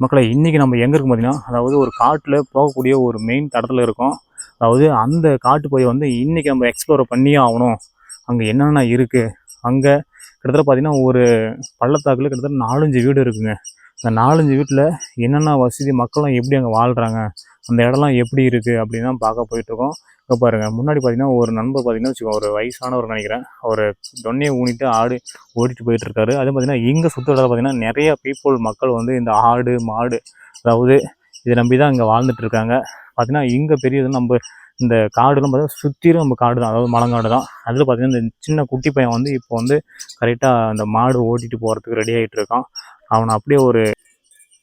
மக்களை இன்றைக்கி நம்ம எங்கே இருக்கும் பார்த்தீங்கன்னா அதாவது ஒரு காட்டில் போகக்கூடிய ஒரு மெயின் தடத்தில் இருக்கோம். அதாவது அந்த காட்டு போய் வந்து இன்றைக்கி நம்ம எக்ஸ்ப்ளோர் பண்ணியே ஆகணும். அங்கே என்னென்ன இருக்குது அங்கே கிட்டத்தட்ட பார்த்தீங்கன்னா ஒரு பள்ளத்தாக்கில் கிட்டத்தட்ட நாலஞ்சு வீடு இருக்குங்க. அந்த நாலஞ்சு வீட்டில் என்னென்ன வசதி மக்கள்லாம் எப்படி அங்கே வாழ்கிறாங்க அந்த இடம்லாம் எப்படி இருக்குது அப்படின்னு தான் பார்க்க போயிட்டுருக்கோம் இப்போ பாருங்கள் முன்னாடி பார்த்தீங்கன்னா ஒரு நண்பர் பார்த்தீங்கன்னா வச்சுக்கோ ஒரு வயசானவர் நினைக்கிறேன். அவர் தொன்னையை ஊனிட்டு ஆடு ஓடிட்டு போயிட்டு இருக்காரு. அதே பார்த்தீங்கன்னா இங்கே சுற்றுலா பார்த்தீங்கன்னா நிறைய பீப்புள் மக்கள் வந்து இந்த ஆடு மாடு அதாவது இதை நம்பி தான் இங்கே வாழ்ந்துட்டு இருக்காங்க. பார்த்தீங்கன்னா இங்கே பெரியது நம்ம இந்த காடுலாம் பார்த்தீங்கன்னா சுற்றிலும் நம்ம காடு தான் அதாவது மலங்காடு தான். அதில் பார்த்தீங்கன்னா இந்த சின்ன குட்டி பையன் வந்து இப்போ வந்து கரெக்டாக அந்த மாடு ஓட்டிட்டு போகிறதுக்கு ரெடி ஆகிட்டு இருக்கான். அவனை அப்படியே ஒரு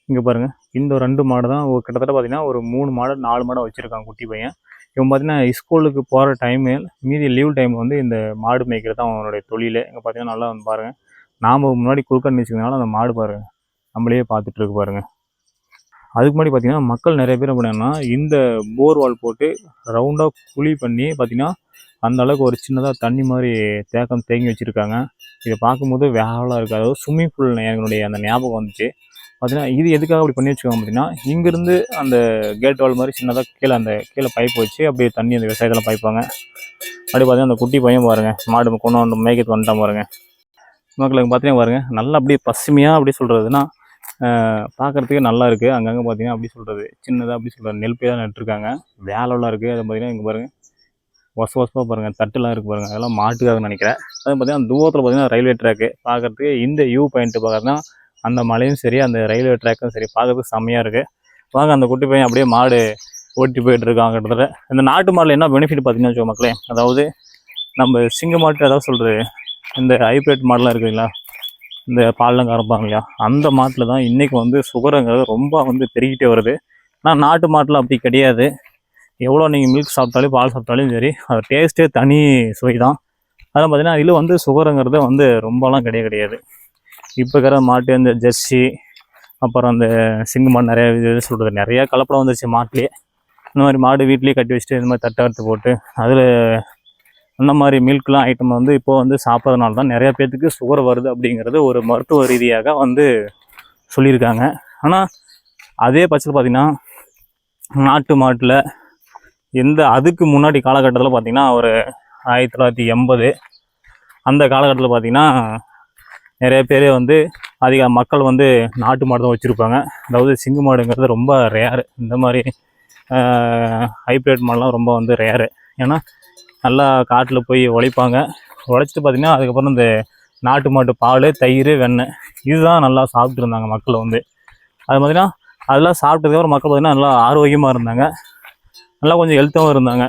இங்கே பாருங்க இந்த ரெண்டு மாடு தான் கிட்டத்தட்ட பார்த்தீங்கன்னா ஒரு மூணு மாடு நாலு மாடை வச்சுருக்கான் குட்டி பையன். இவன் பார்த்தீங்கன்னா ஸ்கூலுக்கு போகிற டைமு மீதி லீவ் டைம் வந்து இந்த மாடு மேய்க்கிறது தான் அவனுடைய தொழில். இங்கே பார்த்தீங்கன்னா நல்லா வந்து பாருங்கள் நாம் முன்னாடி குறுக்க நிற்கிறதுனால அந்த மாடு பாருங்கள் நம்மளையே பார்த்துட்ருக்கு பாருங்கள் அதுக்கு முன்னாடி பார்த்தீங்கன்னா மக்கள் நிறைய பேர் அப்படின்னா இந்த போர்வால் போட்டு ரவுண்டாக குழி பண்ணி பார்த்தீங்கன்னா அந்த அளவுக்கு ஒரு சின்னதாக தண்ணி மாதிரி தேக்கம் தேங்கி வச்சுருக்காங்க. இதை பார்க்கும்போது வேகலாக இருக்குது அதாவது ஸ்விம்மிங் பூல் என்னுடைய அந்த ஞாபகம் வந்துச்சு. பார்த்தீங்கன்னா இது எதுக்காக அப்படி பண்ணி வச்சுக்கோங்க அப்படின்னா இங்கேருந்து அந்த கேட் வால் மாதிரி சின்னதாக கீழே அந்த கீழே பைப் வச்சு அப்படியே தண்ணி அந்த விவசாயத்தில் பாய்ப்பாங்க. அப்படி பார்த்தீங்கன்னா அந்த குட்டி பையன் பாருங்க மாடு கொண்டு வந்து மேய்க்கிறது வந்துட்டான் பாருங்கள் மக்களுக்கு பார்த்தீங்கன்னா பாருங்கள் நல்லா அப்படியே பசுமையாக அப்படி சொல்கிறதுனா பார்க்குறதுக்கு நல்லா இருக்குது அங்கங்கே பார்த்தீங்கன்னா அப்படி சொல்கிறது சின்னதாக அப்படி சொல்கிறது நெல் பயிர் நட்டுருக்காங்க. வேலைலாம் இருக்குது அதை பார்த்தீங்கன்னா இங்கே பாருங்கள் ஒச ஒசப்பாக பாருங்கள் தட்டுலாம் இருக்குது பாருங்கள் அதெல்லாம் மாட்டுக்காக நினைக்கிறேன். அது பார்த்தீங்கன்னா தூரத்தில் பார்த்தீங்கன்னா ரயில்வே ட்ராக்கு பார்க்குறதுக்கு இந்த வியூ பாயிண்ட்டு பார்க்குறதுனா அந்த மலையும் சரி அந்த ரயில்வே ட்ராக்கும் சரி பார்க்கறதுக்கு செம்மையாக இருக்குது வாங்க அந்த குட்டி பையன் அப்படியே மாடு ஓட்டி போயிட்டு இருக்காங்க கிட்டத்தட்ட. இந்த நாட்டு மாடில் என்ன பெனிஃபிட் பார்த்தீங்கன்னா வச்சுக்கோ மக்களே? அதாவது நம்ம சிங்க மாட்டு அதாவது சொல்கிறது இந்த ஹைப்ரேட் மாடெலாம் இருக்குதுங்களா இந்த பால்லாம் கறப்பாங்க இல்லையா? அந்த மாட்டில் தான் இன்றைக்கி வந்து சுகருங்கிறது ரொம்ப வந்து பெருகிட்டே வருது. ஆனால் நாட்டு மாட்டில் அப்படி கிடையாது. எவ்வளோ நீங்கள் மில்க் சாப்பிட்டாலும் பால் சாப்பிட்டாலும் சரி அது டேஸ்ட்டே தனி சுவை தான் அதெல்லாம் பார்த்தீங்கன்னா இதில் வந்து சுகருங்கிறது வந்து ரொம்பலாம் கிடையாது கிடையாது. இப்போ இருக்கிற மாட்டு இந்த ஜெர்சி அப்புறம் அந்த சிங்கு மாடு நிறைய இது சொல்கிறது நிறைய கலப்படம் வந்துருச்சு மாட்டுலேயே. இந்த மாதிரி மாடு வீட்லேயே கட்டி வச்சுட்டு இந்த மாதிரி தட்டை அறுத்து போட்டு அதில் அந்த மாதிரி மில்க்லாம் ஐட்டம் வந்து இப்போ வந்து சாப்பிட்றதுனால தான் நிறையா பேர்த்துக்கு சுகர் வருது அப்படிங்கிறது ஒரு மருத்துவ ரீதியாக வந்து சொல்லியிருக்காங்க. ஆனால் அதே பட்சத்தில் பார்த்திங்கன்னா நாட்டு மாட்டில் எந்த அதுக்கு முன்னாடி காலகட்டத்தில் பார்த்திங்கன்னா ஒரு ஆயிரத்தி தொள்ளாயிரத்தி எண்பது அந்த காலகட்டத்தில் பார்த்திங்கன்னா நிறைய பேர் வந்து அதிக மக்கள் வந்து நாட்டு மாடு தான் வச்சுருப்பாங்க. அதாவது சிங்கு மாடுங்கிறது ரொம்ப ரேரு இந்த மாதிரி ஹைப்ரிட் மாடுலாம் ரொம்ப வந்து ரேரு ஏன்னா நல்லா காட்டில் போய் உழைப்பாங்க. உழைச்சிட்டு பார்த்திங்கன்னா அதுக்கப்புறம் இந்த நாட்டு மாட்டு பால் தயிர் வெண்ணெய் இதுதான் நல்லா சாப்பிட்ருந்தாங்க மக்கள் வந்து. அது பார்த்திங்கன்னா அதெல்லாம் சாப்பிட்டதுக்கப்புறம் மக்கள் பார்த்திங்கன்னா நல்லா ஆரோக்கியமாக இருந்தாங்க. நல்லா கொஞ்சம் ஹெல்த்தாகவும் இருந்தாங்க.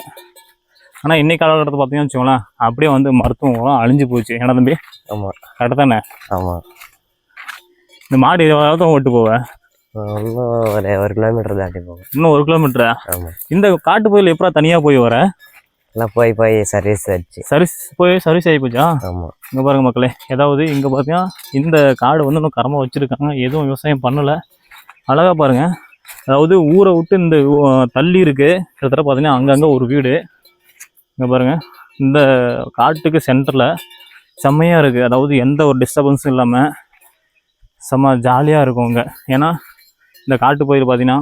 ஆனால் இன்னைக்கு காலகட்டத்தில் பார்த்தீங்கன்னு வச்சுக்கோங்களேன் அப்படியே வந்து மருத்துவம் அழிஞ்சு போச்சு. ஏன்னா தம்பி? ஆமாம் கரெக்டாக தானே? ஆமாம் இந்த மாடு எவ்வளோ ஓட்டு போவேன் இன்னும் ஒரு ஒரு கிலோமீட்டர் தாண்டி போகும். இன்னும் ஒரு கிலோமீட்டரா ஆமாம் இந்த காட்டு கோயில் எப்படா தனியாக போய் வர? எல்லாம் போய் போய் சர்வீஸ் ஆச்சு. சர்வீஸ் போய் சர்வீஸ் ஆகி போச்சா? ஆமாம் இங்கே பாருங்க மக்களே ஏதாவது இங்கே பார்த்தீங்கன்னா இந்த காடு வந்து இன்னும் கரமாக வச்சுருக்காங்க எதுவும் விவசாயம் பண்ணலை. அழகாக பாருங்க. அதாவது ஊரை விட்டு இந்த தள்ளி இருக்கு. கிட்டத்தட்ட பார்த்தீங்கன்னா அங்கங்கே ஒரு வீடு. இங்கே பாருங்கள் இந்த காட்டுக்கு சென்டரில் செம்மையாக இருக்குது அதாவது எந்த ஒரு டிஸ்டர்பன்ஸும் இல்லாமல் செம்ம ஜாலியாக இருக்கும் இங்கே ஏன்னா இந்த காட்டு பயிர் பார்த்திங்கன்னா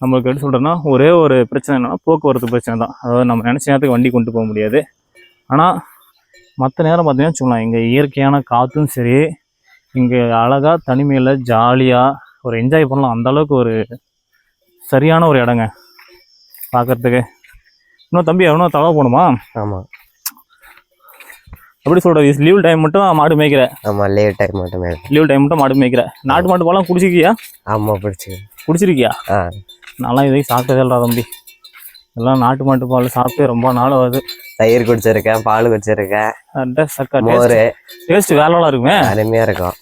நம்மளுக்கு எப்படி சொல்கிறேன்னா ஒரே ஒரு பிரச்சனை என்னன்னா போக்குவரத்து பிரச்சனை தான். அதாவது நம்ம நினச்ச நேரத்துக்கு வண்டி கொண்டு போக முடியாது. ஆனால் மற்ற நேரம் பார்த்திங்கன்னா சொல்லலாம் இங்கே இயற்கையான காற்றும் சரி இங்கே அழகாக தனிமையில் ஜாலியாக ஒரு என்ஜாய் பண்ணலாம். அந்த அளவுக்கு ஒரு சரியான ஒரு இடங்க. பார்க்கறதுக்கு இன்னும் தம்பி எவனோ தகவல் போகணுமா? ஆமாம் எப்படி சொல்கிறது லீவ் டைம் மட்டும் மாடு மேய்க்கிற ஆமாம் லீவ் டைம் மட்டுமே லீவ் டைம் மட்டும் மாடு மேய்க்கிற நாட்டு மாட்டு பாலாம் குடிச்சிருக்கியா? ஆமாம் பிடிச்சி குடிச்சிருக்கியா? ஆ. நான்லாம் இதையும் சாப்பிட்டதே தம்பி. எல்லாம் நாட்டு மாட்டு பால் சாப்பிட்டு ரொம்ப நாள் ஆகுது. தயிர் குடிச்சிருக்கேன் பால் குடிச்சிருக்கேன். மோர். டேஸ்ட் வேலைலாம் இருக்குமே? அருமையாக இருக்கும்.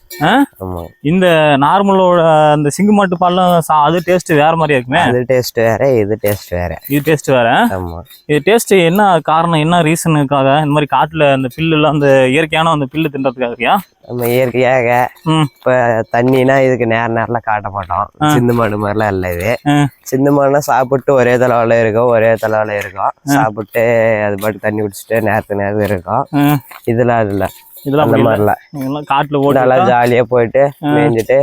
இந்த நார்மலோட அந்த சிங்கு மாட்டு பால்லாம் சா- அது டேஸ்ட் வேற மாதிரியா இருக்குமே? அது டேஸ்ட் வேற இது டேஸ்ட் வேற. இது டேஸ்ட் வேற? ஆமாம் இது டேஸ்ட் என்ன காரணம் என்ன ரீசனுக்காக இந்த மாதிரி காட்டுல அந்த பில்லுலாம் அந்த இயற்கையான அந்த பில்லு தின்றதுக்காகயா? நம்ம இயற்கையாக. இப்போ தண்ணினா இதுக்கு நேர நேரில் காட்ட மாட்டோம். சிந்து மாடு மாதிரிலாம் இல்லை இது. சிந்து மாடுனா சாப்பிட்டு ஒரே தலைவால இருக்கும் ஒரே தலைவால இருக்கும். சாப்பிட்டு அது பாட்டு தண்ணி குடிச்சிட்டு நேரத்துக்கு நேரத்துக்கு இருக்கும். இதெல்லாம் அது இல்லை. இதெல்லாம் அந்த. மாதிரிலாம். காட்டுல நல்லா ஓட்டு ஜாலியாக போயிட்டு மேய்ஞ்சிட்டு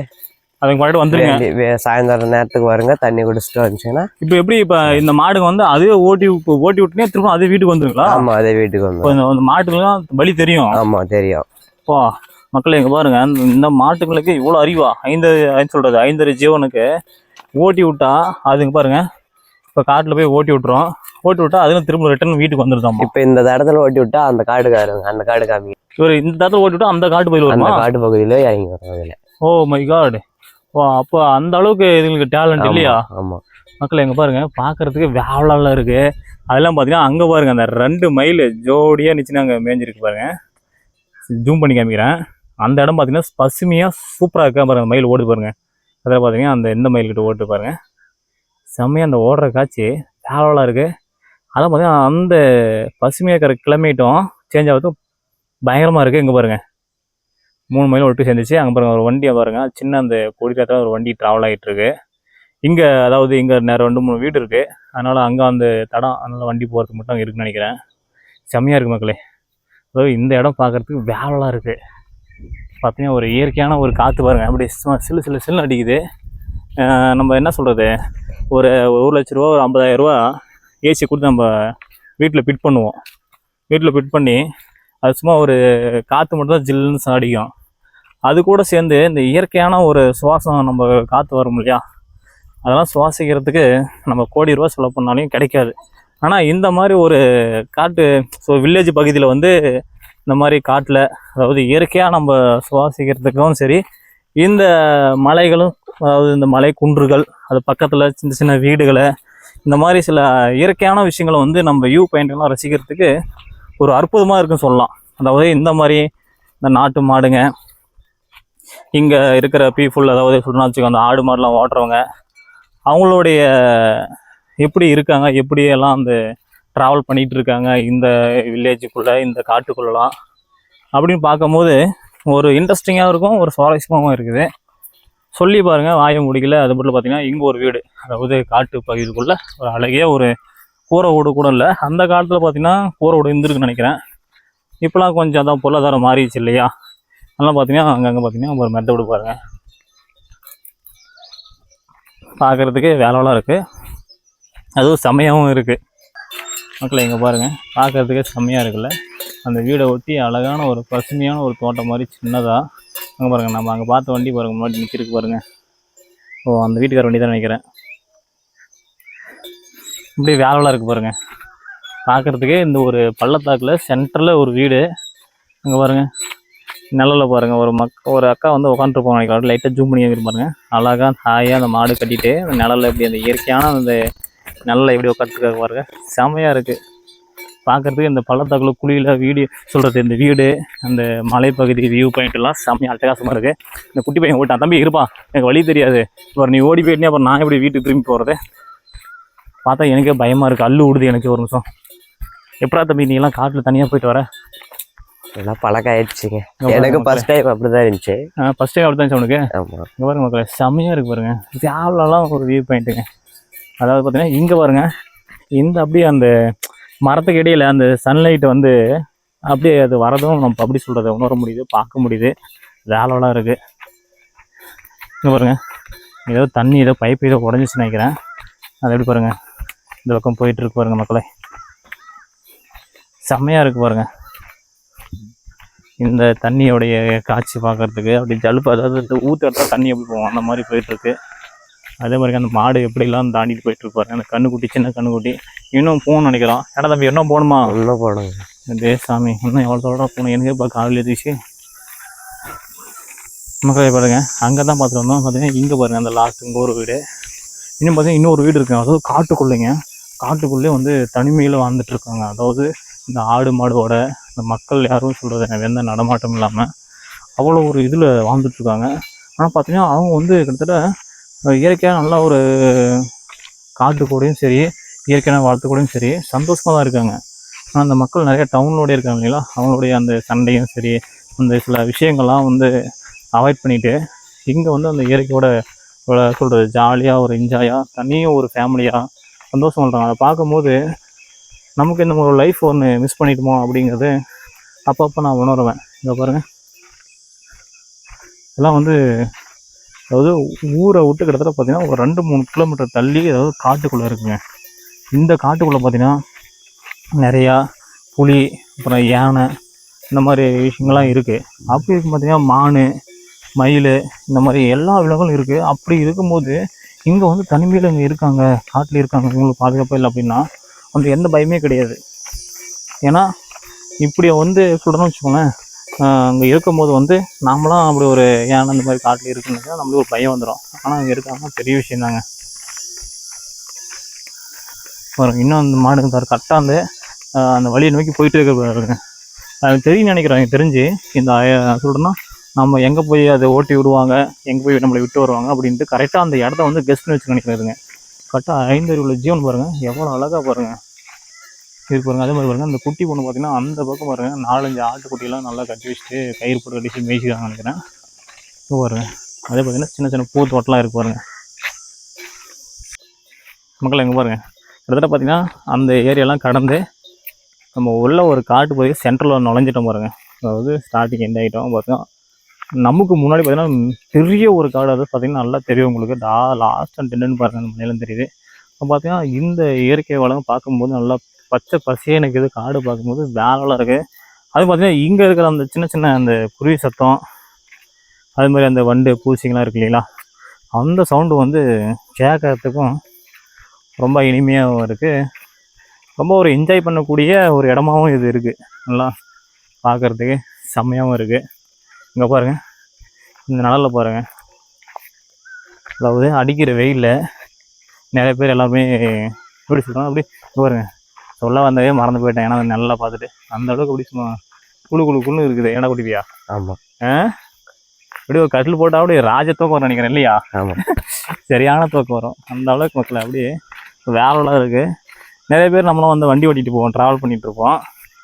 அதுக்கு முன்னாடி வந்துருங்க. சாயந்தரம் நேரத்துக்கு வருங்க தண்ணி குடிச்சிட்டு வந்துச்சுன்னா இப்போ எப்படி இப்போ இந்த மாடுங்க வந்து அதுவே ஓட்டி இப்போ ஓட்டி விட்டுனே திரும்ப அதே வீட்டுக்கு வந்துருங்களா? ஆமா அதே வீட்டுக்கு இப்போ வந்து மாட்டுக்கெல்லாம் வழி தெரியும். ஆமா தெரியும். அப்பா மக்களே இங்க பாருங்க இந்த- மாட்டுங்களுக்கு இவ்வளோ அறிவா? ஐந்து ஐந்து சொல்றது ஐந்தரை ஜீவனுக்கு ஓட்டி விட்டா அதுங்க பாருங்க இப்போ காட்டில் போய் ஓட்டி விட்டுரும் ஓட்டி விட்டா அதுவும் திரும்ப ரிட்டர்ன் வீட்டுக்கு வந்துருதாம்மா. இப்ப இந்த இடத்துல ஓட்டி விட்டா அந்த காடுக்காரங்க அந்த காடு காமி இவர் இந்த இடத்துல ஓட்டி விட்டா அந்த காட்டு போய் அந்த காட்டு பகுதியில இறங்கி வரும் அதுல ஓ மை காட் ஓ அப்போ அந்த அளவுக்கு இதுங்களுக்கு டேலண்ட் இல்லையா? ஆமா. மக்கள் எங்க பாருங்க பார்க்கறதுக்கு வேவலால இருக்கு. அதெல்லாம் பார்த்தீங்கன்னா அங்கே பாருங்க அந்த ரெண்டு மைல் ஜோடியாக நிச்சுன்னு அங்கே மேய்ஞ்சிருக்கு பாருங்க. ஜூம் பண்ணி காமிக்கிறேன். அந்த இடம் பார்த்தீங்கன்னா பசுமையாக சூப்பராக இருக்கா பாருங்க. அந்த மயில் ஓடுது பாருங்கள் அதில் பார்த்தீங்கன்னா அந்த எந்த மயில்கிட்ட ஓட்டு பாருங்கள் செம்மையாக அந்த ஓடுற காட்சி வேவலாக இருக்குது அதான் பார்த்தீங்கன்னா அந்த பசுமையாக இருக்கிற கிளைமேட்டும் சேஞ்ச் ஆகுது பயங்கரமாக இருக்குது இங்கே பாருங்கள் மூணு மைல் ஒட்டு சேர்ந்துச்சு. அங்கே பாருங்கள் ஒரு வண்டியை பாருங்கள் சின்ன அந்த கொடிக்காத்தில் ஒரு வண்டி ட்ராவல் ஆகிட்டுருக்கு இங்கே அதாவது இங்கே நேரம் ரெண்டு மூணு வீடு இருக்குது அதனால் அங்கே அந்த தடம் அதனால் வண்டி போகிறதுக்கு மட்டும் அங்கே இருக்குன்னு நினைக்கிறேன். செம்மையாக இருக்குது மக்களே. அதாவது இந்த இடம் பார்க்குறதுக்கு வேவலாக இருக்குது பார்த்தீங்கன்னா ஒரு இயற்கையான ஒரு காற்று பாருங்கள் அப்படியே சும்மா சில்லு சிலு சில்லு அடிக்குது. நம்ம என்ன சொல்கிறது ஒரு ஒரு லட்ச ரூபா ஒரு ஐம்பதாயிரரூவா ஏசி கொடுத்து நம்ம வீட்டில் ஃபிட் பண்ணுவோம். வீட்டில் ஃபிட் பண்ணி அது சும்மா ஒரு காற்று மட்டும் தான் ஜில்லுன்னு அடிக்கும். அது கூட சேர்ந்து இந்த இயற்கையான ஒரு சுவாசம் நம்ம காற்று வரும் இல்லையா? அதெல்லாம் சுவாசிக்கிறதுக்கு நம்ம கோடி ரூபா செலவு பண்ணாலையும் கிடைக்காது. ஆனால் இந்த மாதிரி ஒரு காட்டு ஸோ வில்லேஜ் பகுதியில் வந்து இந்த மாதிரி காட்டில் அதாவது இயற்கையாக நம்ம சுவாசிக்கிறதுக்கும் சரி இந்த மலைகளும் அதாவது இந்த மலை குன்றுகள் அது பக்கத்தில் சின்ன சின்ன வீடுகளை இந்த மாதிரி சில இயற்கையான விஷயங்களை வந்து நம்ம வியூ பாயிண்ட்லாம் ரசிக்கிறதுக்கு ஒரு அற்புதமாக இருக்குன்னு சொல்லலாம். அதாவது இந்த மாதிரி இந்த நாட்டு மாடுங்க இங்கே இருக்கிற பீஃபுல் அதாவது சொல்லணும்னு வச்சுக்கோ அந்த ஆடு மாடுலாம் ஓட்டுறவங்க அவங்களுடைய எப்படி இருக்காங்க எப்படியெல்லாம் அந்த ட்ராவல் பண்ணிகிட்டு இருக்காங்க இந்த வில்லேஜுக்குள்ளே இந்த காட்டுக்குள்ளலாம். அப்படின்னு பார்க்கும்போது ஒரு இன்ட்ரெஸ்டிங்காகவும் இருக்கும் ஒரு சுவாரஸ்யமாகவும் இருக்குது. சொல்லி பாருங்கள் வாய முடிக்கல. அது மட்டும் பார்த்தீங்கன்னா இங்கே ஒரு வீடு. அதாவது காட்டு பகுதிக்குள்ளே ஒரு அழகிய ஒரு கூரை வீடு கூட இல்லை. அந்த காலத்தில் பார்த்தீங்கன்னா கூரை வீடு இருந்திருக்குன்னு நினைக்கிறேன். இப்போலாம் கொஞ்சம் அதான் பொருளாதாரம் மாறிடுச்சு இல்லையா? அதெல்லாம் பார்த்தீங்கன்னா அங்கங்கே பார்த்தீங்கன்னா ஒரு மெத்த வீடு பாருங்கள் பார்க்குறதுக்கு வேலைலாம் இருக்குது அதுவும் செமையாகவும் இருக்குது மக்களை இங்கே பாருங்கள் பார்க்குறதுக்கே செம்மையாக இருக்குல்ல? அந்த வீடை ஒட்டி அழகான ஒரு பசுமையான ஒரு தோட்டம் மாதிரி சின்னதாக அங்கே பாருங்கள் நம்ம அங்கே பார்த்த வண்டி பாருங்கள் முன்னாடி நிற்கிருக்கு பாருங்கள் ஓ அந்த வீட்டுக்கார வண்டி தான் நினைக்கிறேன் இப்படி வேலைலாம் இருக்குது பாருங்கள் பார்க்குறதுக்கே இந்த ஒரு பள்ளத்தாக்கில் சென்டரில் ஒரு வீடு. அங்கே பாருங்கள் நிழலில் பாருங்கள் ஒரு மக் ஒரு அக்கா வந்து உட்காந்துருப்போம் நினைக்கிறாரு லைட்டாக ஜூம் பண்ணி வைக்கிற பாருங்கள் அழகாக ஹாயாக அந்த மாடு கட்டிட்டு அந்த நிழல்ல எப்படி அந்த இயற்கையான அந்த நிழல்ல எப்படி உட்காந்துருக்காங்க பாருங்க. செமையாக இருக்குது பார்க்குறதுக்கு இந்த பள்ளத்தாக்குள்ள குழியில் வீடு சொல்கிறது இந்த வீடு அந்த மலைப்பகுதி வியூ பாயிண்ட் எல்லாம் செம்மையாக அட்டகாசமாக இருக்குது இந்த குட்டி பையன் ஓட்டான். தம்பி இருப்பா. எனக்கு வழி தெரியாது. அப்புறம் நீ ஓடி போயிட்டே அப்புறம் நான் எப்படி வீட்டுக்கு திரும்பி போகிறது பார்த்தா எனக்கே பயமாக இருக்குது அல்லு விடுது எனக்கு ஒரு நிமிஷம். எப்படா தம்பி நீ எல்லாம் காட்டில் தனியாக போயிட்டு வர? எல்லாம் பழக்கம் ஆயிடுச்சுங்க. எனக்கு ஃபர்ஸ்ட் டைம் அப்படிதான் இருந்துச்சு. ஃபஸ்ட் டைம் அப்படி தான் உனக்கு? ஆமா. இங்கே பாருங்க மக்களே செம்மையாக இருக்கு பாருங்க. தேவலாம் ஒரு வியூ பாயிண்ட்டுங்க அதாவது பார்த்தீங்கன்னா இங்கே பாருங்க. இந்த அப்படியே அந்த மரத்துக்கு இடையில அந்த சன்லைட் வந்து அப்படியே அது வரதும் நம்ம அப்படி சொல்கிறத உணர முடியுது பார்க்க முடியுது. வேலைலாம் இருக்குது இங்கே பாருங்க. ஏதோ தண்ணி ஏதோ பைப் ஏதோ உடஞ்சிச்சுன்னு நினைக்கிறேன். அது எப்படி பாருங்க? இந்த பக்கம் போயிட்டு இருக்கு பாருங்க மக்களே. செம்மையாக இருக்குது பாருங்க. இந்த தண்ணியோடைய காட்சி பார்க்கறதுக்கு அப்படி ஜலுப்பு அதாவது ஊற்று இடத்துல தண்ணி எப்படி போகும்? அந்த மாதிரி போயிட்டுருக்கு அதே மாதிரி அந்த மாடு எப்படிலாம் தாண்டிட்டு போயிட்டு இருப்பாரு? அந்த கண்ணுக்குட்டி சின்ன கண்ணுக்குட்டி. இன்னும் போகணும்னு நினைக்கிறோம் ஏடா தம்பி இன்னும் போகணுமா? இன்னும் போடுங்க டே சாமி இன்னும் எவ்வளோ தூரம் போகணும்? எனக்கே இப்போ காலையில் எழுதிச்சு மக்களே பாருங்க. அங்கே தான் பார்த்துட்டு வந்தோம். பார்த்தீங்கன்னா இங்கே பாருங்க அந்த லாஸ்ட் இங்கே ஒரு வீடு. இன்னும் பார்த்தீங்கன்னா இன்னொரு வீடு இருக்குங்க அதாவது காட்டுக்குள்ளேங்க. காட்டுக்குள்ளே வந்து தனிமையில் வாழ்ந்துட்டு இருக்காங்க. அதாவது இந்த ஆடு மாடோட இந்த மக்கள் யாரும் சொல்கிறது எந்த நடமாட்டம் இல்லாமல் அவ்வளோ ஒரு இதில் வாழ்ந்துட்டுருக்காங்க ஆனால் பார்த்தீங்கன்னா அவங்க வந்து கிட்டத்தட்ட இயற்கையாக நல்லா ஒரு காட்டு கூடயும் சரி இயற்கையான வாழ்த்துக்கூடையும் சரி சந்தோஷமாக தான் இருக்காங்க. ஆனால் அந்த மக்கள் நிறைய டவுன்லோடே இருக்காங்க இல்லைங்களா? அவங்களுடைய அந்த சண்டையும் சரி அந்த சில விஷயங்கள்லாம் வந்து அவாய்ட் பண்ணிவிட்டு இங்கே வந்து அந்த இயற்கையோட சொல்கிறது ஜாலியாக ஒரு என்ஜாயாக தனியாக ஒரு ஃபேமிலியாக சந்தோஷம் பண்ணுறாங்க அதை பார்க்கும்போது நமக்கு இந்த ஒரு லைஃப் ஒன்று மிஸ் பண்ணிட்டோமோ அப்படிங்கிறது அப்பப்போ நான் உணருவேன். இங்கே பாருங்கள் இதெல்லாம் வந்து அதாவது ஊரை விட்டு கிட்டத்தட்ட பார்த்தீங்கன்னா ஒரு ரெண்டு மூணு கிலோமீட்டர் தள்ளி அதாவது காட்டுக்குள்ளே இருக்குங்க. இந்த காட்டுக்குள்ளே பார்த்தீங்கன்னா நிறையா புலி அப்புறம் யானை இந்த மாதிரி விஷயங்கள்லாம் இருக்குது அப்படி இருக்கும் பார்த்தீங்கன்னா மான் மயில் இந்த மாதிரி எல்லா விலங்குகளும் இருக்குது அப்படி இருக்கும்போது இங்கே வந்து தனிமையில் இங்கே இருக்காங்க காட்டில் இருக்காங்க இவங்களுக்கு பாதுகாப்பாக இல்லை அப்படின்னா வந்து எந்த பயமே கிடையாது. ஏன்னா இப்படி வந்து சொல்கிறோன்னு வச்சுக்கோங்களேன் அங்கே இருக்கும்போது வந்து நாமளாம் அப்படி ஒரு யானை அந்த மாதிரி காட்டில் இருக்குன்னு நம்மளுக்கு ஒரு பயம் வந்துடும் ஆனால் அங்கே இருக்காங்க பெரிய விஷயம் தாங்க. வரும் இன்னும் அந்த மாடு பாரு கரெக்டாக அந்த அந்த வழியை நோக்கி போயிட்டு இருக்க பாருங்க. எனக்கு தெரியும் நினைக்கிறேன் எனக்கு தெரிஞ்சு. இந்த சொல்கிறேன்னா நம்ம எங்கே போய் அதை ஓட்டி விடுவாங்க எங்கே போய் நம்மளை விட்டு வருவாங்க அப்படின்ட்டு கரெக்டாக அந்த இடத்த வந்து கெஸ்ட்னு வச்சு நினைக்கிறதுங்க கரெக்டாக ஐந்து உள்ள ஜீவன் பாருங்கள் எவ்வளோ அழகாக பாருங்கள் இது பாருங்க அதே மாதிரி பாருங்க அந்த குட்டி பொண்ணு பார்த்தீங்கன்னா அந்த பக்கம் பாருங்க நாலஞ்சு ஆட்டுக்குட்டியெல்லாம் நல்லா கட்டி வச்சுட்டு கயிறு போட்டு கட்டி மேய்ச்சிக்கிறாங்க நினைக்கிறேன். இது பாருங்க அதே பார்த்தீங்கன்னா சின்ன சின்ன பூ தோட்டம்லாம் இருக்கு பாருங்க. மக்கள் எங்கே பாருங்க கிட்டத்தட்ட பார்த்தீங்கன்னா அந்த ஏரியாலாம் கடந்து நம்ம உள்ள ஒரு காட்டு போய் சென்ட்ரலில் நுழைஞ்சிட்டோம் பாருங்க. அதாவது ஸ்டார்டிங் எண்ட் ஆகிட்டோம் பார்த்தீங்கன்னா நமக்கு முன்னாடி பார்த்தீங்கன்னா பெரிய ஒரு காடு அது பார்த்தீங்கன்னா நல்லா தெரியும் உங்களுக்கு. லாஸ்ட் அண்ட் டென்னு பாருங்க நம்ம நிலம் தெரியுது. இப்போ பார்த்தீங்கன்னா இந்த இயற்கை வளம் பார்க்கும்போது நல்லா பச்சை பசேனுக்கு இது காடு பார்க்கும்போது வேலைலாம் இருக்குது அது பார்த்தீங்கன்னா இங்கே இருக்கிற அந்த சின்ன சின்ன அந்த குருவி சத்தம் அது மாதிரி அந்த வண்டு பூச்சிங்கெல்லாம் இருக்கு இல்லைங்களா? அந்த சவுண்டு வந்து கேட்கறதுக்கும் ரொம்ப இனிமையாகவும் இருக்குது ரொம்ப ஒரு என்ஜாய் பண்ணக்கூடிய ஒரு இடமாவும் இது இருக்குது நல்லா பார்க்குறதுக்கு செம்மையாகவும் இருக்குது இங்கே பாருங்கள் இந்த நிழலில் பாருங்கள் அதாவது அடிக்கிற வெயிலில் நிறைய பேர் எல்லாருமே எப்படி சொல்கிறாங்க அப்படி பாருங்கள் சொல்ல வந்ததே மறந்து போயிட்டேன். ஏன்னா நல்லா பார்த்துட்டு அந்த அளவுக்கு அப்படி சும்மா குழு குழு குழு இருக்குது. ஏடா குடிப்பியா ஆமா. அப்படியே ஒரு கட்டில் போட்டால் அப்படியே ராஜ தூக்கம் வரும் நினைக்கிறேன் இல்லையா? ஆமா. சரியான தூக்கம் வரும். அந்த அளவுக்கு மக்கள் அப்படியே வேலைலாம் இருக்குது நிறைய பேர் நம்மளும் வந்து வண்டி ஓட்டிகிட்டு போவோம் ட்ராவல் பண்ணிகிட்டு இருப்போம்.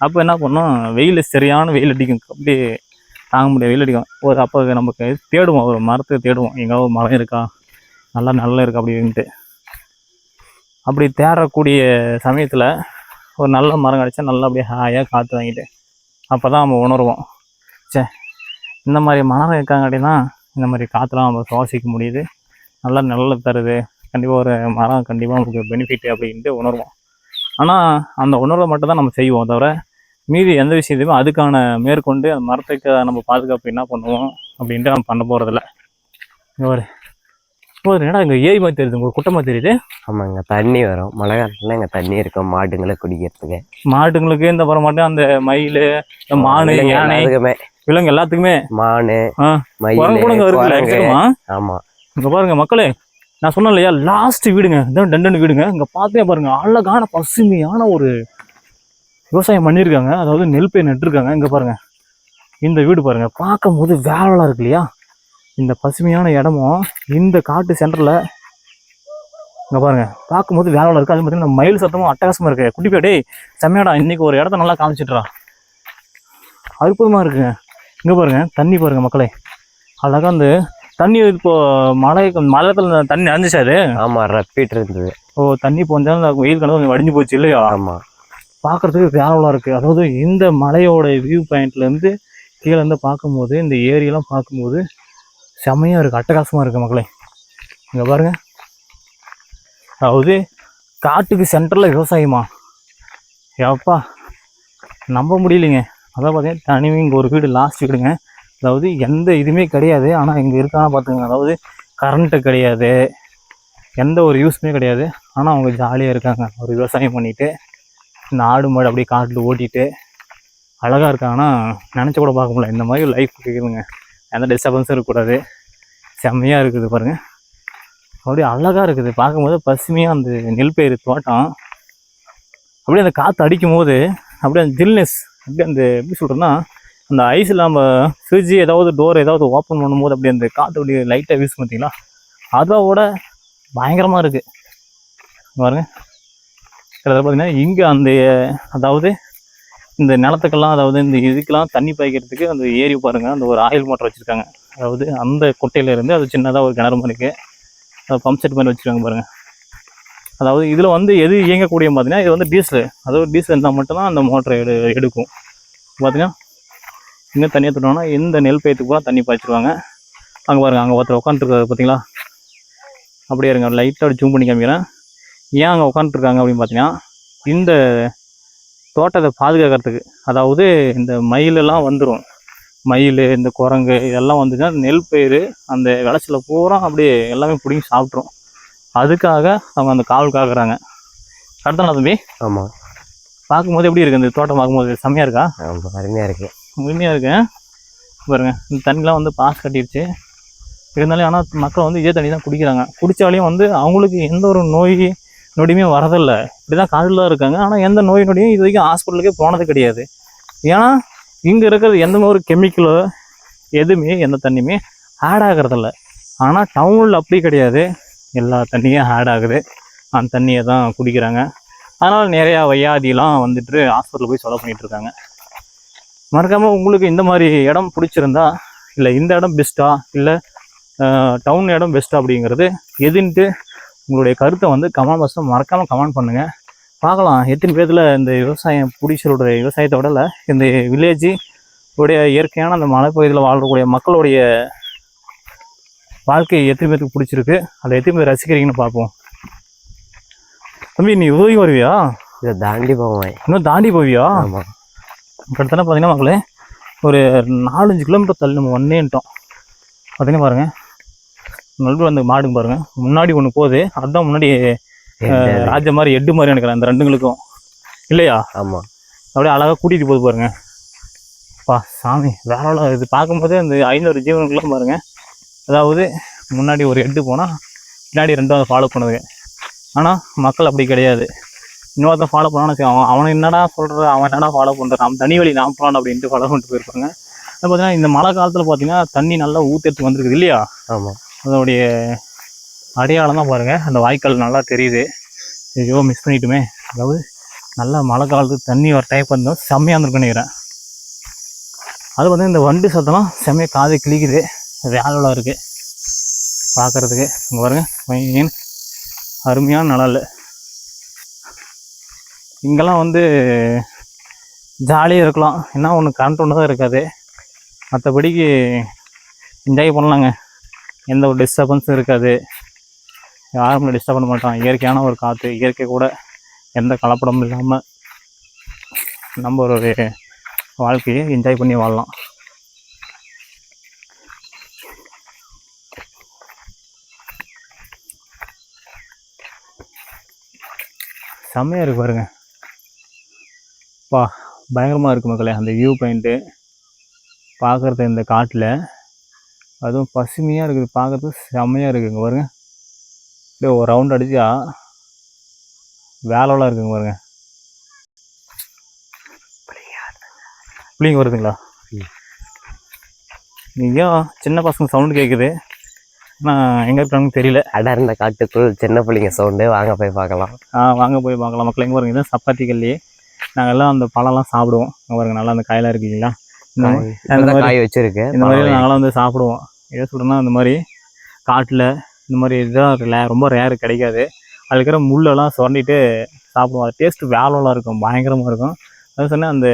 அப்போ என்ன பண்ணோம்? வெயில் சரியான வெயில் அடிக்கும். அப்படியே தாங்க முடியாது வெயில் அடிக்கும். ஒரு அப்போ நமக்கு தேடுவோம் ஒரு மரத்தை தேடுவோம். எங்காவது மரம் இருக்கா? நல்லா நல்லா இருக்கா அப்படின்ட்டு. அப்படி தேடக்கூடிய சமயத்தில் ஒரு நல்ல மரம் கிடச்சா நல்லா அப்படியே ஹாயாக காற்று வாங்கிட்டு அப்போ தான் நம்ம உணர்வோம். சே இந்த மாதிரி மரம் இருக்காங்காட்டி தான் இந்த மாதிரி காற்றுலாம் நம்ம சுவாசிக்க முடியுது. நல்லா நல்ல தருது. கண்டிப்பாக ஒரு மரம் கண்டிப்பாக நமக்கு பெனிஃபிட் அப்படின்ட்டு உணர்வோம். ஆனால் அந்த உணர்வை மட்டும் தான் நம்ம செய்வோம் தவிர மீதி எந்த விஷயத்தையுமே அதுக்கான மேற்கொண்டு அந்த மரத்துக்கு நம்ம பாதுகாப்பு என்ன பண்ணுவோம் அப்படின்ட்டு நம்ம பண்ண போகிறதில்ல ஒரு என்னடா இங்கே ஏரி மாதிரி தெரியுது உங்களுக்கு குட்டமாக தெரியுது? ஆமாங்க தண்ணி வரும். மழை காலத்துல இங்க தண்ணி இருக்கும் மாடுங்களை குடிக்கிறதுக்கு. மாட்டுங்களுக்கு இந்த பரம் மட்டும் அந்த மயில் இந்த மானு யானை எல்லாத்துக்குமே. விலங்கு எல்லாத்துக்குமே. மானு மயில் கூட இங்கே இருக்குல்ல குரங்கு. எக்ஸாமா ஆமா. இங்க பாருங்க மக்களே நான் சொன்னேன் இல்லையா லாஸ்ட் வீடுங்க இதான் டண்டன் வீடுங்க இங்க பார்த்தே பாருங்க அழகான பசுமையான ஒரு விவசாயம் பண்ணியிருக்காங்க. அதாவது நெல் பயிர் நட்டுருக்காங்க இங்க பாருங்க. இந்த வீடு பாருங்க பார்க்கும்போது வேலைலாம் இருக்கு இல்லையா? இந்த பசுமையான இடமும் இந்த காட்டு சென்டர்ல இங்க பாருங்க பார்க்கும்போது வேலைலாம் இருக்கு. அது பார்த்தீங்கன்னா மயில் சத்தமும் அட்டகாசமா இருக்கு. குட்டி டேய் செம்மையாடா இன்னைக்கு ஒரு இடத்த நல்லா காமிச்சிட்றா அற்புதமா இருக்குங்க இங்க பாருங்க தண்ணி பாருங்க மக்களே. அழகா அந்த தண்ணி இப்போ மழை மழத்துல தண்ணி நிறைஞ்சிச்சா அது. ஆமா ரப்பிட்டு இருந்தது. ஓ தண்ணி போஞ்சாலும் அந்த வெயில் கலந்து கொஞ்சம் வடிஞ்சு போச்சு இல்லையா? ஆமா. பார்க்கறதுக்கு வேலைலாம் இருக்கு. அதாவது இந்த மலையோட வியூ பாயிண்ட்ல இருந்து கீழே இருந்து பார்க்கும்போது இந்த ஏரியெல்லாம் பார்க்கும்போது செம்மையாக இருக்கு அட்டகாசமாக இருக்கு மக்களே. இங்கே பாருங்க. அதாவது காட்டுக்கு சென்டரில் விவசாயமா? ஏப்பா நம்ப முடியலைங்க. அதான் பார்த்தீங்கன்னா தனிமே இங்கே ஒரு வீடு லாஸ்ட் வீடுங்க. அதாவது எந்த இதுவுமே கிடையாது. ஆனால் இங்கே இருக்காங்க பார்த்துங்க அதாவது கரண்ட்டு கிடையாது. எந்த ஒரு யூஸுமே கிடையாது. ஆனால் அவங்க ஜாலியாக இருக்காங்க. ஒரு விவசாயம் பண்ணிவிட்டு இந்த ஆடு மாடு அப்படியே காட்டில் ஓட்டிட்டு அழகாக இருக்காங்கன்னா நினச்ச கூட பார்க்க முடியல. இந்த மாதிரி லைஃப் இருக்குதுங்க. எந்த டிஸ்டர்பன்ஸும் இருக்கக்கூடாது. செம்மையாக இருக்குது பாருங்கள் அப்படியே அழகாக இருக்குது. பார்க்கும்போது பசுமையாக அந்த நெல் பயிர் தோட்டம். அப்படியே அந்த காற்று அடிக்கும் போது அப்படியே அந்த ஜில்னஸ் அப்படியே அந்த எப்படி சொல்கிறேன்னா அந்த ஐஸில் நம்ம ஃப்ரிட்ஜ் ஏதாவது டோர் ஏதாவது ஓப்பன் பண்ணும்போது அப்படியே அந்த காற்று அப்படியே லைட்டாக வீசும் பார்த்தீங்களா? அதோட பயங்கரமாக இருக்குது பாருங்கள் கிட்டத்தட்ட பார்த்தீங்கன்னா இங்கே அந்த அதாவது இந்த நிலத்துக்கெல்லாம் அதாவது இந்த இதுக்கெல்லாம் தண்ணி பாய்க்கிறதுக்கு அந்த ஏரி பாருங்கள் அந்த ஒரு ஆயில் மோட்டர் வச்சுருக்காங்க. அதாவது அந்த குட்டையிலேருந்து அது சின்னதாக ஒரு கிணறு மாதிரி இருக்குது பம்ப் செட் மாதிரி வச்சுருக்காங்க பாருங்கள் அதாவது இதில் வந்து எது இயங்கக்கூடிய பார்த்தீங்கன்னா இது வந்து டீசல் அதாவது டீசல் இருந்தால் மட்டும்தான் அந்த மோட்டரை எடு எடுக்கும். பார்த்தீங்கன்னா இன்னும் தண்ணியை தொட்டோம்னா இந்த நெல் பயிர்த்துக்கு பூரா தண்ணி பாய்ச்சிருவாங்க. அங்கே பாருங்க அங்கே ஒருத்தர் உட்காந்துருக்காரு பார்த்தீங்களா அப்படியே இருங்க லைட்டாக ஜூம் பண்ணி காமிக்கிறேன். ஏன் அங்கே உட்காந்துருக்காங்க அப்படின்னு பார்த்தீங்கன்னா இந்த தோட்டத்தை பாதுகாக்கிறதுக்கு. அதாவது இந்த மயிலெல்லாம் வந்துடும் மயில் இந்த குரங்கு இதெல்லாம் வந்துச்சுன்னா நெல் பயிர் அந்த விளைச்சல பூரா அப்படியே எல்லாமே பிடிங்கி சாப்பிட்ரும் அதுக்காக அவங்க அந்த காவல் காக்குறாங்க. கரெக்டான தம்பி? ஆமா. பார்க்கும்போது எப்படி இருக்கு? இந்த தோட்டம் பார்க்கும்போது செம்மையாக இருக்கா? ரொம்ப அருமையா இருக்கு. உண்மையாக இருக்கு பாருங்க இந்த தண்ணிலாம் வந்து பாஸ் கட்டிடுச்சு. இருந்தாலும் ஆனால் மக்கள் வந்து இதே தண்ணி தான் குடிக்கிறாங்க. குடித்தாலையும் வந்து அவங்களுக்கு எந்த ஒரு நோய் நொடியுமே வரதில்லை. இப்படி தான் காதில் தான் இருக்காங்க. ஆனால் எந்த நோய் நொடியும் இது வரைக்கும் ஹாஸ்பிட்டலுக்கே போனது கிடையாது. ஏன்னா இங்கே இருக்கிறது எந்த ஒரு கெமிக்கலோ எதுவுமே எந்த தண்ணியுமே ஆட் ஆகிறதில்ல. ஆனால் டவுனில் அப்படி கிடையாது. எல்லா தண்ணியும் ஆட் ஆகுது. அந்த தண்ணியை தான் குடிக்கிறாங்க. அதனால் நிறையா வையாதிலாம் வந்துட்டு ஹாஸ்பிட்டலில் போய் சொல்ல பண்ணிகிட்ருக்காங்க இருக்காங்க. மறக்காமல் உங்களுக்கு இந்த மாதிரி இடம் பிடிச்சிருந்தா இல்லை இந்த இடம் பெஸ்ட்டா இல்லை டவுன் இடம் பெஸ்ட்டா அப்படிங்கிறது எதுன்ட்டு உங்களுடைய கருத்தை வந்து கமெண்ட் பாக்ஸில் மறக்காமல் கமெண்ட் பண்ணுங்கள் பார்க்கலாம் எத்தனை பேர்த்தில் இந்த விவசாயம் பிடிச்சலோட விவசாயத்தை விடல இந்த வில்லேஜ் உடைய இயற்கையான அந்த மலைப்பகுதியில் வாழக்கூடிய மக்களுடைய வாழ்க்கை எத்தனை பேருக்கு பிடிச்சிருக்கு அதை எத்தனை பேர் ரசிக்கிறீங்கன்னு பார்ப்போம். தம்பி நீ உதவி வருவியா? இதை தாண்டி போவேன். இன்னும் தாண்டி போவியா? ஆமா. கிட்டத்தட்ட பார்த்தீங்கன்னா மக்களே ஒரு நாலஞ்சு கிலோமீட்டர் தள்ளி நம்ம ஒன்னேன்ட்டோம் பார்த்தீங்கன்னா பாருங்கள் நடுவில் அந்த மாடுங்க பாருங்கள் முன்னாடி ஒன்று போகுது. அதுதான் முன்னாடி ராஜ மாதிரி எட்டு மாதிரி நினைக்கிறேன் அந்த ரெண்டுங்களுக்கும். இல்லையா? ஆமா. அப்படியே அழகாக கூட்டிகிட்டு போகுது பாருங்க. பா சாமி வேற. இது பார்க்கும்போதே அந்த ஐநூறு ஜீவனுக்குலாம் பாருங்க. அதாவது முன்னாடி ஒரு எட்டு போனால் பின்னாடி ரெண்டாவது ஃபாலோ பண்ணுது ஆனால் மக்கள் அப்படி கிடையாது. இன்னொருத்தன் ஃபாலோ பண்ணான்னு அவன் அவன் என்னடா சொல்கிற அவன் என்னடா ஃபாலோ பண்ணுறான் அவன் தனி வழி நான் போகலாம் அப்படின்ட்டு ஃபாலோ பண்ணிட்டு போயிருப்பாங்க. அது பார்த்தீங்கன்னா இந்த மழை காலத்தில் பார்த்தீங்கன்னா தண்ணி நல்லா ஊற்றெடுத்து வந்திருக்குது இல்லையா? ஆமா. அதோடைய அடையாளம் தான் பாருங்கள் அந்த வாய்க்கால் நல்லா தெரியுது. ஐயோ மிஸ் பண்ணிட்டுமே. அதாவது நல்லா மழை காலத்துக்கு தண்ணி வர டைப் இருந்தோம் செம்மையாக இருந்திருக்குன்னு நினைக்கிறேன். அது வந்து இந்த வண்டு சத்தம்லாம் செம்மையாக காது கிளிக்குது வேலைலாம் இருக்குது பார்க்குறதுக்கு இங்கே பாருங்க. அருமையான நிழல். இங்கெல்லாம் வந்து ஜாலியாக இருக்கலாம். என்ன ஒன்று கரண்ட் ஒன்று தான் இருக்காது. மற்றபடிக்கு என்ஜாய் பண்ணலாங்க. எந்த ஒரு டிஸ்டர்பன்ஸும் இருக்காது. யாரும் டிஸ்டர்ப் பண்ண மாட்டாங்க. இயற்கையான ஒரு காற்று இயற்கை கூட எந்த கலப்படமும் இல்லாமல் நம்ம ஒரு வாழ்க்கையை என்ஜாய் பண்ணி வாழலாம். செம்மையாக இருக்கு பாருங்க. பா பயங்கரமாக இருக்கு மக்களே அந்த வியூ பாயிண்ட்டு பார்க்குறது இந்த காட்டில். அதுவும் பசுமையாக இருக்குது. பார்க்கறதுக்கு செம்மையாக இருக்குங்க பாருங்க. அப்படியே ஒரு ரவுண்ட் அடிச்சா வேலைலாம் இருக்குங்க பாருங்க. புளிங்க வருதுங்களா. நீயும் சின்ன பசங்க சவுண்டு கேட்குது ஆனால் எங்கே இருக்காங்கன்னு தெரியல. அடர்ந்த காட்டுக்குள் சின்ன பிள்ளைங்க சவுண்டு வாங்க போய் பார்க்கலாம். ஆ வாங்க போய் பார்க்கலாம். மக்கள் எங்கே பாருங்க இதான் சப்பாத்தி கல்லி. நாங்கள் எல்லாம் அந்த பழம்லாம் சாப்பிடுவோம். பாருங்க நல்லா அந்த காயெல்லாம் இருக்கு இல்லைங்களா? இந்த மாதிரி காய் அந்த மாதிரி காய் வச்சிருக்கு. இந்த மாதிரி நாங்களாம் வந்து சாப்பிடுவோம். எதை சொல்கிறேன்னா இந்த மாதிரி காட்டில் இந்த மாதிரி இதுதான் லே ரொம்ப ரேர் கிடைக்காது. அதில் இருக்கிற முள்ளெல்லாம் சுரண்டிட்டு சாப்பிடுவோம். அது டேஸ்ட்டு வேலோலாம் இருக்கும் பயங்கரமாக இருக்கும். அது சொன்னால் அந்த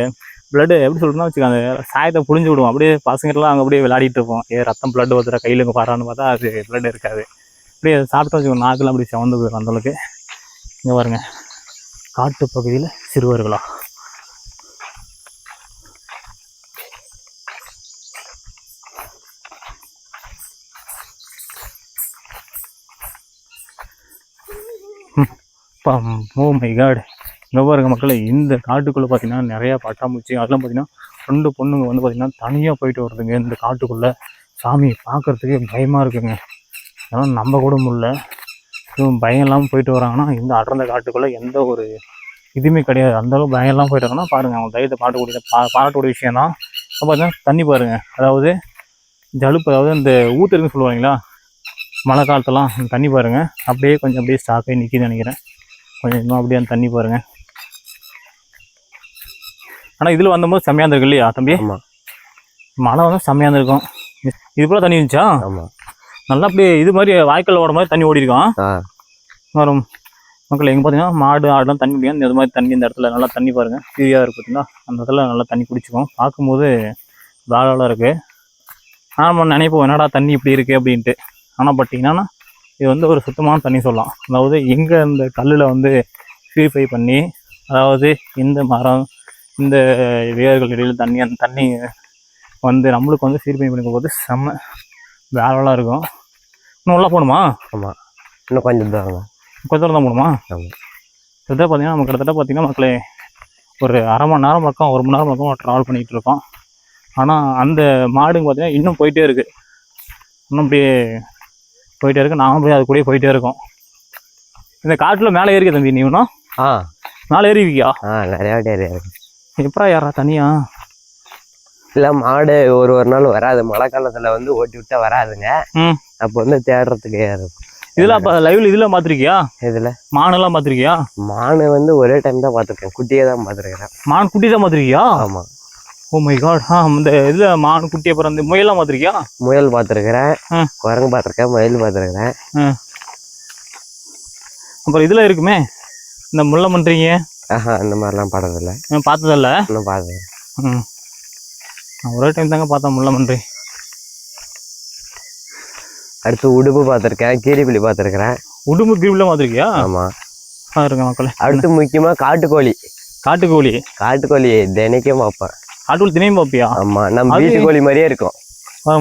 பிளட்டு எப்படி சொல்கிறேன்னா வச்சுக்கோ அந்த சாயத்தை புழிஞ்சு விடுவோம். அப்படியே பசங்கள்லாம் அங்கே அப்படியே விளையாடிட்டு இருப்போம். ஏ ரத்தம் பிளட் வந்துடுற கையில் இங்கே பாறான்னு பார்த்தா அது பிளட் இருக்காது. அப்படியே அதை சாப்பிட்டா வச்சுக்கோங்க நாக்கெல்லாம் அப்படி செவந்து போயிடும் அந்தளவுக்கு இங்கே பாருங்க காட்டு பகுதியில் சிறுவர்களா. ஓ மை காட் இங்கே பாருங்க மக்களை இந்த காட்டுக்குள்ளே பார்த்தீங்கன்னா நிறையா பட்டாம்பூச்சி அதெல்லாம் பார்த்தீங்கன்னா ரெண்டு பொண்ணுங்க வந்து பார்த்தீங்கன்னா தனியாக போயிட்டு வருதுங்க இந்த காட்டுக்குள்ளே. சாமியை பார்க்கறதுக்கே பயமாக இருக்குங்க. அதெல்லாம் நம்ப கூட முடியல. இதுவும் பயம் இல்லாமல் போயிட்டு வராங்கன்னா இந்த அடர்ந்த காட்டுக்குள்ளே எந்த ஒரு இதுவுமே கிடையாது. அந்த பயம் இல்லாமல் போயிட்டு வராங்கன்னா பாருங்கள் அவங்க தைரியத்தை பாட்டுக்கூடிய பா பாராட்டக்கூடிய விஷயம் தான். பார்த்தீங்கன்னா தண்ணி பாருங்கள் அதாவது ஜலுப்பு அதாவது இந்த ஊத்துறதுன்னு சொல்லுவாங்களா மழை காலத்தெல்லாம் தண்ணி பாருங்கள் அப்படியே கொஞ்சம் அப்படியே ஸ்டாக்கே நிற்கிதுன்னு நினைக்கிறேன். கொஞ்சம் இன்னும் அப்படியே தண்ணி பாருங்கள் ஆனால் இதில் வந்தபோது செம்மையாக இருந்திருக்கு இல்லையா தம்பி? மழை வந்து செம்மையாக இருந்திருக்கும். இது போல தண்ணி இருந்துச்சா? நல்லா அப்படியே இது மாதிரி வாய்க்கால் ஓட மாதிரி தண்ணி ஓடி இருக்கும் ஆ. வரும். மக்கள் எங்கே பார்த்தீங்கன்னா மாடு ஆடுலாம் தண்ணி குடிக்கும். இந்த மாதிரி தண்ணி இந்த இடத்துல நல்லா தண்ணி பாருங்கள் ஃப்ரீயாக இருக்கு பார்த்தீங்கன்னா அந்த இடத்துல நல்லா தண்ணி குடிச்சுக்கும். பார்க்கும்போது வேலைலாம் இருக்குது நாம நினைப்போம் என்னடா தண்ணி இப்படி இருக்கு அப்படின்ட்டு. ஆனால் பட் என்னன்னா இது வந்து ஒரு சுத்தமான தண்ணி சொல்லலாம். அதாவது எங்கே இந்த கல்லில் வந்து பியூரிஃபை பண்ணி அதாவது இந்த மரம் இந்த வேர்கள் இடையில தண்ணி அந்த தண்ணி வந்து நம்மளுக்கு வந்து பியூரிஃபை பண்ணிக்கும் போது செம்ம வேலைலாம் இருக்கும். இன்னும் உள்ள போகணுமா? இன்னும் கொஞ்சம் தான் கொஞ்ச தூரம் தான் போகணுமா? ஆமா. கிட்டத்தட்ட பார்த்தீங்கன்னா நம்ம கிட்டத்தட்ட பார்த்தீங்கன்னா மக்களே ஒரு அரை மணி நேரம் பக்கம் ஒரு மணி நேரம் பக்கம் ட்ராவல் பண்ணிகிட்டு இருக்கோம். ஆனால் அந்த மாடுங்க பார்த்தீங்கன்னா இன்னும் போயிட்டே இருக்கு. இன்னும் அப்படியே போயிட்டே இருக்கு. நானும் போய் அது கூடயே போயிட்டே இருக்கோம். இந்த காட்டில் மேலே ஏறிக்க தம்பி நீ இன்னும்? ஆ. மேலே ஏறிவிக்கியா ஆ நிறையா வாட்டி இருக்கு எப்படா ஏறா தனியா? இல்லை மாடு ஒரு ஒரு நாள் வராது. மழை காலத்தில் வந்து ஓட்டி விட்டா வராதுங்க. அப்போ வந்து தேடுறதுக்கு ஏறும் இதில் அப்போ லைவ்ல இதில் பார்த்துருக்கியா? இதில் மானெல்லாம் பார்த்துருக்கியா? மானு வந்து ஒரே டைம் தான் பார்த்துருக்கேன். குட்டியே தான் பார்த்துருக்கிறேன். மான் குட்டி தான் பார்த்துருக்கியா? ஆமாம் ஓ மை காட் ஆ இந்த இதில் மான் குட்டி அப்புறம் இந்த முயலாம் பார்த்துருக்கியா? முயல் பார்த்துருக்கிறேன். குரங்கு பார்த்துருக்கேன் மயில் பார்த்துருக்கிறேன். அப்புறம் இதில் இருக்குமே? இந்த முல்லை பண்ணுறீங்க ஆஹா அந்த மாதிரிலாம் பாடுறதில்ல. பார்த்ததில்ல? இன்னும் பார்த்தது ம் ஒரே டைம் தாங்க பார்த்தேன் முல்லை மன்றி. அடுத்து உடுப்பு பார்த்துருக்கேன் கீரிப்புலி பார்த்துருக்கிறேன். உடும்பு கிரிவில் பார்த்துருக்கியா? ஆமாம் பாருங்க மக்களே. அடுத்து முக்கியமாக காட்டுக்கோழி. காட்டுக்கோழி. காட்டுக்கோழி தினைக்கும் பார்ப்பேன். காட்டுக்கோழி தினையும் பார்ப்பியா ஆமாம் நம்ம வீட்டுக்கோழி மாதிரியே இருக்கும்.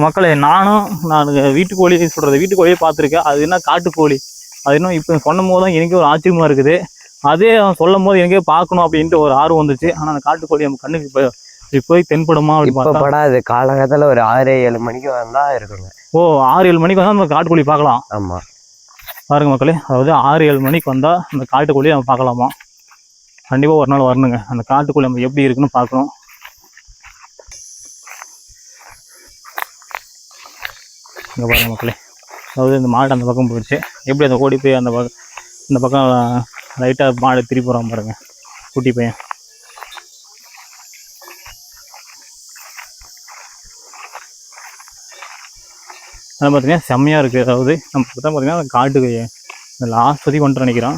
மக்களே நானும் நான் வீட்டுக்கோழி சொல்கிறது வீட்டுக்கோழியே பார்த்துருக்கேன். அது என்ன காட்டுக்கோழி அது இன்னும் இப்போ சொன்னும் போது தான் எனக்கே ஒரு ஆச்சரியமாக இருக்குது. அதே அவன் சொல்லும் போது எனக்கே பார்க்கணும் அப்படின்ட்டு ஒரு ஆர்வம் வந்துச்சு. ஆனால் அந்த காட்டுக்கோழி நம்ம கண்ணுக்கு இப்போ இப்போ போய் தென்படுமா அப்படின்னு படாது. காலகட்டத்தில் ஒரு ஆறு ஏழு மணிக்கு வந்தா இருக்குங்க. ஓ ஆறு ஏழு மணிக்கு வந்தால் நம்ம காட்டுக்கோழி பார்க்கலாம். ஆமாம் பாருங்க மக்களே அதாவது ஆறு ஏழு மணிக்கு வந்தால் அந்த காட்டுக்கோழியை நம்ம பார்க்கலாமா? கண்டிப்பாக ஒரு நாள் வரணுங்க. அந்த காட்டுக்கோழி நம்ம எப்படி இருக்குன்னு பார்க்கணும். இங்கே பாருங்க மக்களே. அதாவது இந்த மாடு அந்த பக்கம் போயிடுச்சு. எப்படி அந்த ஓடி போய் அந்த பக்கம் இந்த பக்கம் லைட்டாக மாடு திருப்பி போகிறான் பாருங்க. குட்டி பையன். அது பார்த்தீங்கன்னா செம்மையாக இருக்குது அதாவது நம்ம பார்த்தா பார்த்திங்கன்னா பார்த்தீங்கன்னா காட்டுக்கு இந்த லாஸ்ட் பற்றி கொண்டு நினைக்கிறோம்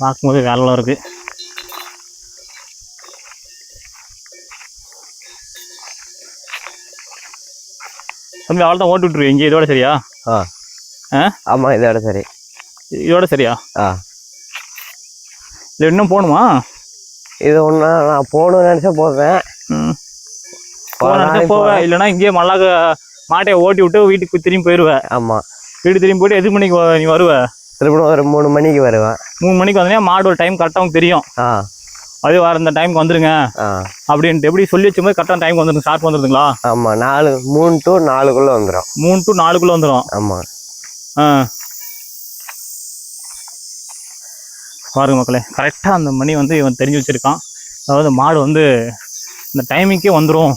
பார்க்கும்போது வேலைலாம் இருக்குது தம்பி அவள் தான் ஓட்டு விட்டுருக்கு இங்கே இதோட சரியா? ஆமாம் இதோட சரி. இதோட சரியா? ஆ. இல்லை இன்னும் போகணுமா? இது ஒன்றா நான் போகணும்னு நினச்சா போவேன். போவேன். போவேன். இல்லைன்னா இங்கேயே மல்லாக்க மாட்டையை ஓட்டி விட்டு வீட்டுக்கு திரும்பி போயிடுவேன் ஆமாம் வீடு திரும்பி போயிட்டு எது மணிக்கு நீ வருவ? திரும்ப ஒரு மூணு மணிக்கு வருவேன். மூணு மணிக்கு வந்தீங்கன்னா மாடு ஒரு டைம் கரெக்டாக தெரியும். ஆ. அது வர இந்த டைமுக்கு வந்துருங்க. அப்படின்ட்டு எப்படி சொல்லி வச்ச மாதிரி கரெக்டாக டைம் வந்துருங்க. ஷார்ப் வந்துருதுங்களா? ஆமாம் நாலு மூணு டு நாலுக்குள்ளே வந்துடும் மூணு டு நாலுக்குள்ளே வந்துடும் ஆமாம் ஆ. பாருங்க மக்களே கரெக்டாக அந்த மணி வந்து இவன் தெரிஞ்சு வச்சிருக்கான். அதாவது மாடு வந்து இந்த டைமிங்கே வந்துடும்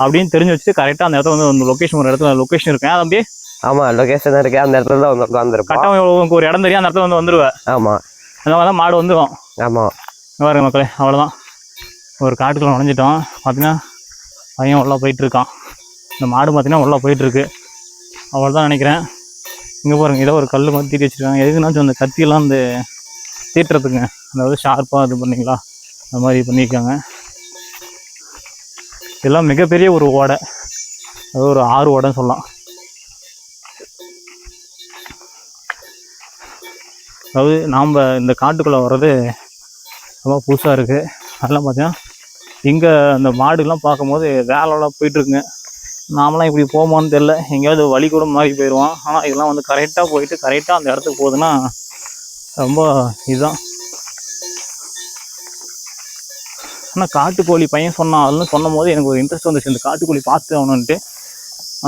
அப்படின்னு தெரிஞ்சு வச்சுட்டு கரெக்டாக அந்த இடத்துல வந்து அந்த லொக்கேஷன் ஒரு இடத்துல லொக்கேஷன் இருக்கு அது அப்படியே ஆமாம் லொக்கேஷன் இருக்கு. அந்த இடத்துல தான் வந்து உட்காந்துருப்போம் கரெக்டாக உங்களுக்கு ஒரு இடம் தெரியும் அந்த இடத்துல வந்து வந்துடுவேன் ஆமாம் அந்த மாதிரி தான் மாடு வந்துடும் ஆமாம் பாருங்க மக்களே அவ்வளோதான் ஒரு காட்டுக்குள்ள நுழைஞ்சிட்டோம். பார்த்தீங்கன்னா பையன் உள்ளே போயிட்டுருக்கான். இந்த மாடு பார்த்தீங்கன்னா உள்ளே போயிட்டுருக்கு. அவ்வளோதான் நினைக்கிறேன். இங்கே பாருங்கள் ஏதோ ஒரு கல் மாதிரி தீட்டி வச்சிருக்காங்க. எதுக்குனாச்சும் அந்த கத்தியெல்லாம் அந்த தீட்டுறதுங்க அதாவது ஷார்ப்பாக இது பண்ணிங்களா? அந்த மாதிரி பண்ணியிருக்காங்க. இதெல்லாம் மிகப்பெரிய ஒரு ஓடை. அது ஒரு ஆறு ஓடைன்னு சொல்லலாம். அதாவது நாம் இந்த காட்டுக்குள்ளே வர்றது ரொம்ப புதுசாக இருக்குது அதெல்லாம் பார்த்தீங்கன்னா இங்கே அந்த மாடுலாம் பார்க்கும்போது வேலைலாம் போயிட்டுருக்குங்க. நாமலாம் இப்படி போமான்னு தெரில எங்கேயாவது வழி கூட மாறி போயிடுவோம் ஆனால் இதெல்லாம் வந்து கரெக்டாக போயிட்டு கரெக்டாக அந்த இடத்துக்கு போகுதுன்னா ரொம்ப இதுதான். ஆனால் காட்டுக்கோழி பையன் சொன்னான் அதெல்லாம் சொன்னும் போது எனக்கு ஒரு இன்ட்ரெஸ்ட் வந்துச்சு. இந்த காட்டுக்கோழி பார்த்து ஆகணுன்ட்டு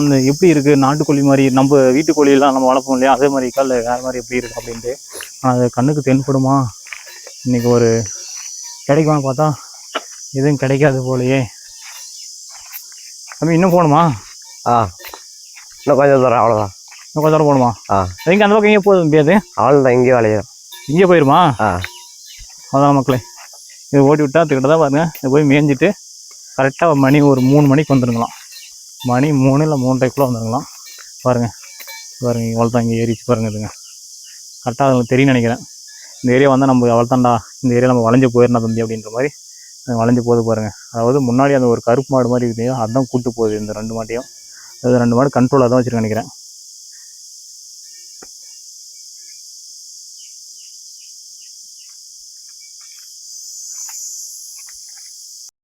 அந்த எப்படி இருக்குது நாட்டுக்கோழி மாதிரி நம்ம வீட்டுக்கோழியெல்லாம் நம்ம வளர்ப்போம் இல்லையா? அதே மாதிரி இருக்கா இல்லை வேறு மாதிரி எப்படி இருக்குது அப்படின்ட்டு. ஆனால் அது கண்ணுக்கு தென்படுமா? இன்னைக்கு ஒரு கிடைக்குமான்னு பார்த்தா எதுவும் கிடைக்காது போலயே. தம்பி இன்னும் போகணுமா? ஆ இன்னும் கொஞ்சம் தூரம் அவ்வளோதான் இன்னும் கொஞ்சம் தூரம் போகணுமா? ஆ. எங்கே அந்த பக்கம் எங்கே போகுது முடியாது அவ்வளோதான் இங்கேயே விளையும் இங்கே போயிருமா? ஆ. அதான் மக்களே. இது ஓட்டி விட்டா கிட்ட தான் பாருங்க. இது போய் மேய்ஞ்சிட்டு கரெக்டாக மணி ஒரு மூணு மணிக்கு வந்துருங்களாம். மணி மூணு இல்லை மூன்றரைக்குள்ளே வந்துருங்களாம். பாருங்க. பாருங்க இவ்வளோ தான் இங்கே ஏறிச்சு பாருங்க இதுங்க. கரெக்டாக உங்களுக்கு தெரியும் நினைக்கிறேன். இந்த ஏரியா வந்தால் நம்ம அவ்வளோதான்டா இந்த ஏரியா நம்ம வளைஞ்சு போயிடணும் தம்பி அப்படின்ற மாதிரி வளைஞ்சு போகுது பாருங்கள் அதாவது முன்னாடி அந்த ஒரு கருப்பு மாடு மாதிரி இருக்குது அதான் கூட்டு போகுது இந்த ரெண்டு மாட்டையும். அது ரெண்டு மாடு கண்ட்ரோலாக தான் வச்சுருக்கேன் நினைக்கிறேன்.